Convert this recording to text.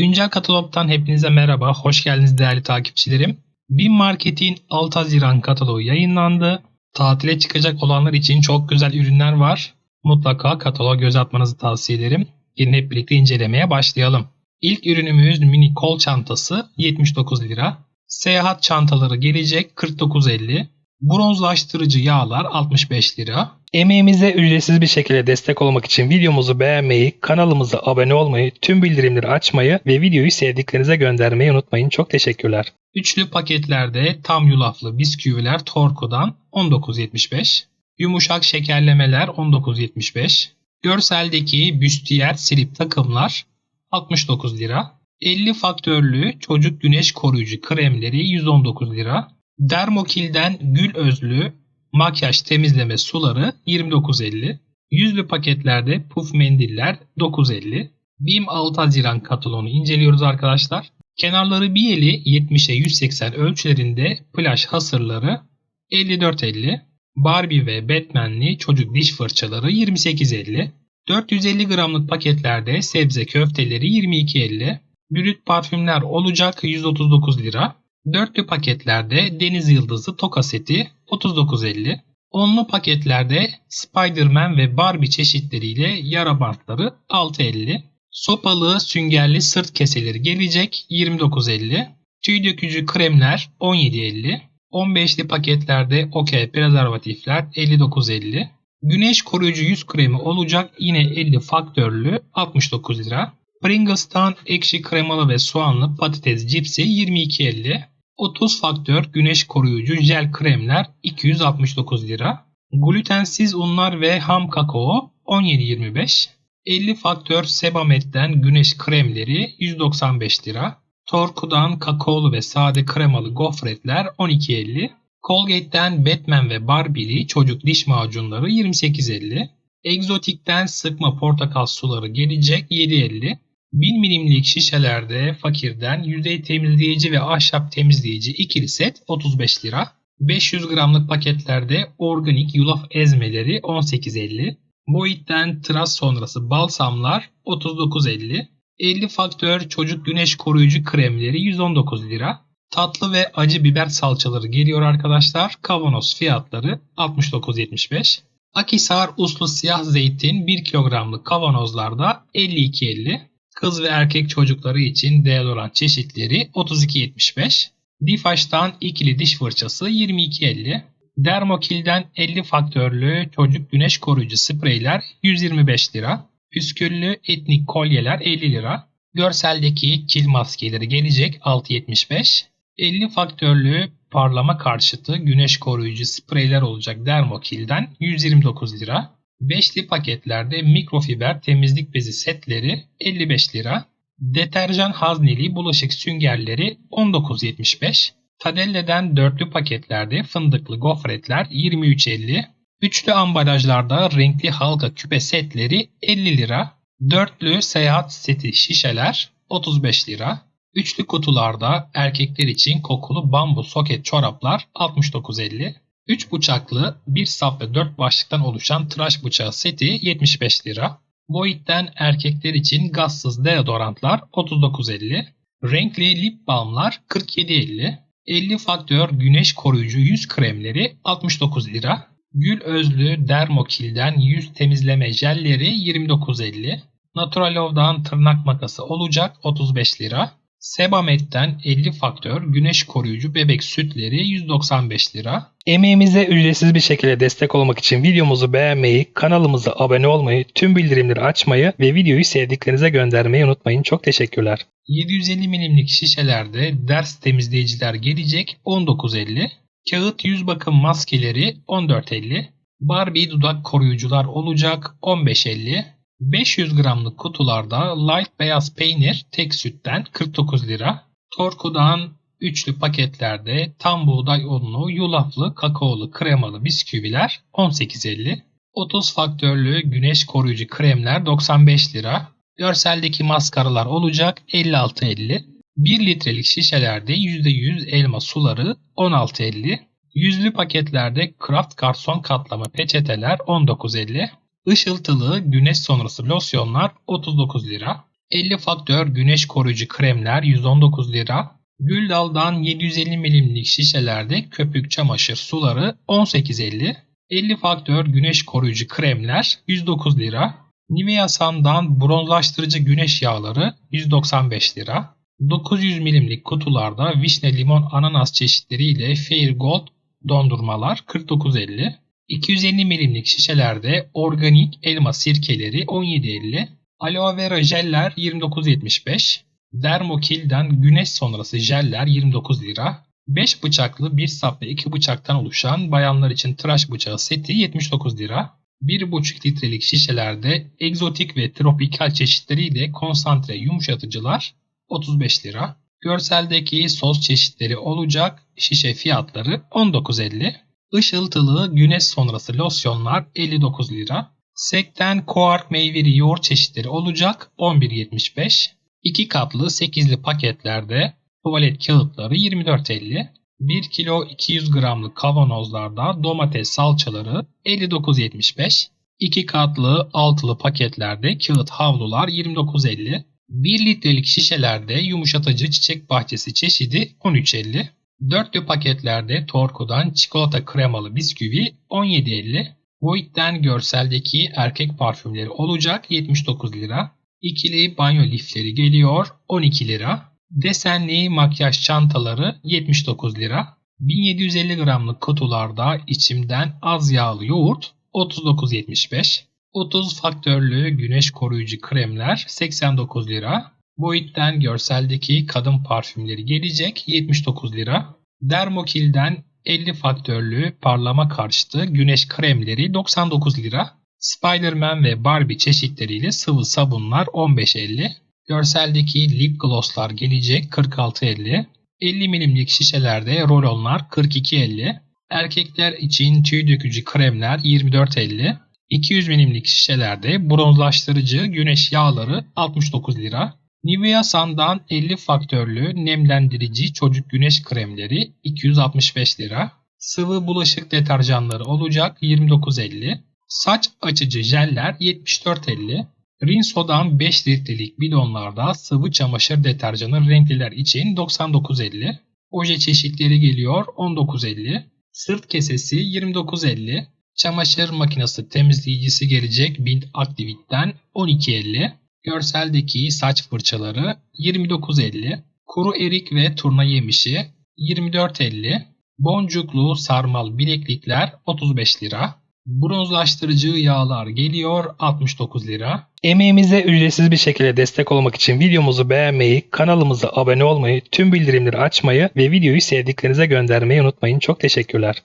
Güncel katalogdan hepinize merhaba, hoş geldiniz değerli takipçilerim. Bin Market'in 6 Haziran kataloğu yayınlandı. Tatile çıkacak olanlar için çok güzel ürünler var. Mutlaka kataloğa göz atmanızı tavsiye ederim. Gelin hep birlikte incelemeye başlayalım. İlk ürünümüz mini kol çantası 79 lira. Seyahat çantaları gelecek 49.50. Bronzlaştırıcı yağlar 65 lira. Emeğimize ücretsiz bir şekilde destek olmak için videomuzu beğenmeyi, kanalımıza abone olmayı, tüm bildirimleri açmayı ve videoyu sevdiklerinize göndermeyi unutmayın. Çok teşekkürler. Üçlü paketlerde tam yulaflı bisküviler Torku'dan 19.75. Yumuşak şekerlemeler 19.75. Görseldeki büstiyer silip takımlar 69 lira. 50 faktörlü çocuk güneş koruyucu kremleri 119 lira. Dermokil'den gül özlü makyaj temizleme suları 29.50. Yüzlü paketlerde puf mendiller 9.50. BİM 6 Haziran kataloğunu inceliyoruz arkadaşlar. Kenarları biyeli 70'e 180 ölçülerinde plaj hasırları 54.50. Barbie ve Batman'li çocuk diş fırçaları 28.50. 450 gramlık paketlerde sebze köfteleri 22.50. Brüt parfümler olacak 139 lira. Dörtlü paketlerde Deniz Yıldızı toka seti 39.50. Onlu paketlerde Spider-Man ve Barbie çeşitleriyle yara bantları 6.50. Sopalı süngerli sırt keseleri gelecek 29.50. Tüy dökücü kremler 17.50. 15'li paketlerde okey prezervatifler 59.50. Güneş koruyucu yüz kremi olacak yine 50 faktörlü 69 lira. Pringles'tan ekşi kremalı ve soğanlı patates cipsi 22.50. 30 faktör güneş koruyucu jel kremler 269 lira. Glutensiz unlar ve ham kakao 17.25. 50 faktör Sebamet'ten güneş kremleri 195 lira. Torku'dan kakaolu ve sade kremalı gofretler 12.50. Colgate'den Batman ve Barbie'li çocuk diş macunları 28.50. Exotik'ten sıkma portakal suları gelecek 7.50. 1000 milimlik şişelerde fakirden yüzey temizleyici ve ahşap temizleyici ikili set 35 lira. 500 gramlık paketlerde organik yulaf ezmeleri 18.50. Boyit'ten tıraş sonrası balsamlar 39.50. 50 faktör çocuk güneş koruyucu kremleri 119 lira. Tatlı ve acı biber salçaları geliyor arkadaşlar. Kavanoz fiyatları 69.75. Akisar uslu siyah zeytin 1 kilogramlık kavanozlarda 52.50. Kız ve erkek çocukları için deodorant çeşitleri 32.75. Difaş'tan ikili diş fırçası 22.50. Dermokil'den 50 faktörlü çocuk güneş koruyucu spreyler 125 lira. Püsküllü etnik kolyeler 50 lira. Görseldeki kil maskeleri gelecek 6.75. 50 faktörlü parlama karşıtı güneş koruyucu spreyler olacak Dermokil'den 129 lira. Beşli paketlerde mikrofiber temizlik bezi setleri 55 lira. Deterjan hazneli bulaşık süngerleri 19.75. Tadelle'den dörtlü paketlerde fındıklı gofretler 23.50. Üçlü ambalajlarda renkli halka küpe setleri 50 lira. Dörtlü seyahat seti şişeler 35 lira. Üçlü kutularda erkekler için kokulu bambu soket çoraplar 69.50. 3 bıçaklı, 1 saf ve 4 başlıktan oluşan tıraş bıçağı seti 75 lira. Boyit'ten erkekler için gazsız deodorantlar 39.50. Renkli lip balmlar 47.50. 50 faktör güneş koruyucu yüz kremleri 69 lira. Gül özlü Dermokil'den yüz temizleme jelleri 29.50. Naturalove'dan tırnak makası olacak 35 lira. Sebamet'ten 50 faktör güneş koruyucu bebek sütleri 195 lira. Emeğimize ücretsiz bir şekilde destek olmak için videomuzu beğenmeyi, kanalımıza abone olmayı, tüm bildirimleri açmayı ve videoyu sevdiklerinize göndermeyi unutmayın. Çok teşekkürler. 750 milimlik şişelerde ders temizleyiciler gelecek 19.50. Kağıt yüz bakım maskeleri 14.50. Barbie dudak koruyucular olacak 15.50. 500 gramlık kutularda light beyaz peynir tek sütten 49 lira. Torku'dan üçlü paketlerde tam buğday unlu, yulaflı, kakaolu, kremalı bisküviler 18.50. 30 faktörlü güneş koruyucu kremler 95 lira. Görseldeki maskaralar olacak 56.50. 1 litrelik şişelerde %100 elma suları 16.50. Yüzlü paketlerde Kraft garson katlama peçeteler 19.50. Işıltılı güneş sonrası losyonlar 39 lira. 50 faktör güneş koruyucu kremler 119 lira. Güldal'dan 750 milimlik şişelerde köpük çamaşır suları 18.50. 50 faktör güneş koruyucu kremler 109 lira. Nivea Sun'dan bronzlaştırıcı güneş yağları 195 lira. 900 milimlik kutularda vişne limon ananas çeşitleriyle Fair Gold dondurmalar 49.50. 250 milimlik şişelerde organik elma sirkeleri 17.50. Aloe vera jeller 29.75. Dermokil'den güneş sonrası jeller 29 lira. 5 bıçaklı 1 sap ve 2 bıçaktan oluşan bayanlar için tıraş bıçağı seti 79 lira. 1,5 litrelik şişelerde egzotik ve tropikal çeşitleriyle konsantre yumuşatıcılar 35 lira. Görseldeki sos çeşitleri olacak şişe fiyatları 19.50. Işıltılı güneş sonrası losyonlar 59 lira. Sekten koark meyveli yoğurt çeşitleri olacak 11.75. 2 katlı 8'li paketlerde tuvalet kağıtları 24.50. 1 kilo 200 gramlık kavanozlarda domates salçaları 59.75. 2 katlı altılı paketlerde kağıt havlular 29.50. 1 litrelik şişelerde yumuşatıcı çiçek bahçesi çeşidi 13.50. Dörtlü paketlerde Torku'dan çikolata kremalı bisküvi 17.50. Voigt'ten görseldeki erkek parfümleri olacak 79 lira. İkili banyo lifleri geliyor 12 lira. Desenli makyaj çantaları 79 lira. 1750 gramlık kutularda içimden az yağlı yoğurt 39.75. 30 faktörlü güneş koruyucu kremler 89 lira. Boyut'ten görseldeki kadın parfümleri gelecek 79 lira. Dermokil'den 50 faktörlü parlama karşıtı güneş kremleri 99 lira. Spider-Man ve Barbie çeşitleriyle sıvı sabunlar 15.50. Görseldeki lip glosslar gelecek 46.50. 50 milimlik şişelerde rolonlar 42.50. Erkekler için tüy dökücü kremler 24.50. 200 milimlik şişelerde bronzlaştırıcı güneş yağları 69 lira. Nivea Sun'dan 50 faktörlü nemlendirici çocuk güneş kremleri 265 lira. Sıvı bulaşık deterjanları olacak 29.50. Saç açıcı jeller 74.50. Rinso'dan 5 litrelik bidonlarda sıvı çamaşır deterjanı renkliler için 99.50. Oje çeşitleri geliyor 19.50. Sırt kesesi 29.50. Çamaşır makinesi temizleyicisi gelecek Bind Activit'ten 12.50. Görseldeki saç fırçaları 29.50. Kuru erik ve turna yemişi 24.50. Boncuklu sarmal bileklikler 35 lira. Bronzlaştırıcı yağlar geliyor 69 lira. Emeğimize ücretsiz bir şekilde destek olmak için videomuzu beğenmeyi, kanalımıza abone olmayı, tüm bildirimleri açmayı ve videoyu sevdiklerinize göndermeyi unutmayın. Çok teşekkürler.